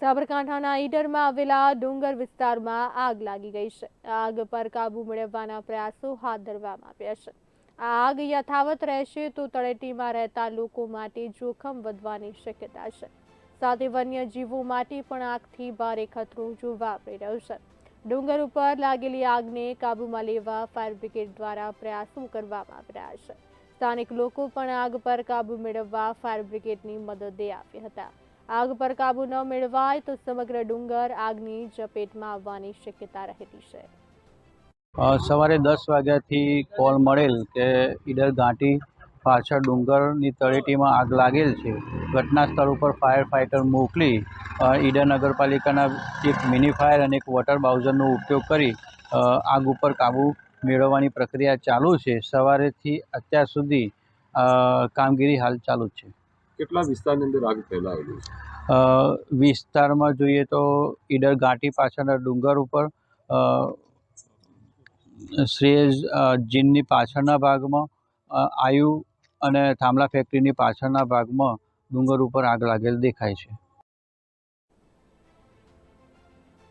સાબરકાંઠાના ઈડરમાં આવેલા ડુંગર વિસ્તારમાં આગ લાગી ગઈ છે. આગ પર કાબુ મેળવવાના પ્રયાસો હાથ ધરવામાં આવ્યા છે. આ આગ યથાવત રહેશે તો તળેટીમાં રહેતા લોકો માટે જોખમ વધવાની શક્યતા છે. સાથે વન્યજીવો માટે પણ આગથી ભારે ખતરો જોવા મળી રહ્યો છે. ડુંગર ઉપર લાગેલી આગને કાબૂમાં લેવા ફાયર બ્રિગેડ દ્વારા પ્રયાસો કરવામાં આવી રહ્યા છે. સ્થાનિક લોકો પણ આગ પર કાબુ મેળવવા ફાયર બ્રિગેડની મદદે આવ્યા હતા. આગ પર કાબુ ન મેળવાય તો સમગ્ર ડુંગર આગની ચપેટમાં આવવાની શક્યતા રહેતી છે. સવારે દસ વાગ્યાથી કોલ મળેલ કે ઈડર ઘાટી પાછળ ડુંગરની તળેટીમાં આગ લાગેલ છે. ઘટના સ્થળ ઉપર ફાયર ફાઇટર મોકલી ઈડર નગરપાલિકાના એક મિની ફાયર અને એક વોટર બાઉઝરનો ઉપયોગ કરી આગ ઉપર કાબૂ મેળવવાની પ્રક્રિયા ચાલુ છે. સવારેથી અત્યાર સુધી કામગીરી હાલ ચાલુ છે. કેટલા વિસ્તારની અંદર આગ ફેલાયેલી છે? વિસ્તારમાં જોઈએ તો ઈડર ઘાટી પાછળના ડુંગર ઉપર અ, જીનની પાછળના ભાગમાં આયુ અને થાંભલા ફેક્ટરીની પાછળના ભાગમાં ડુંગર ઉપર આગ લાગેલ દેખાય છે.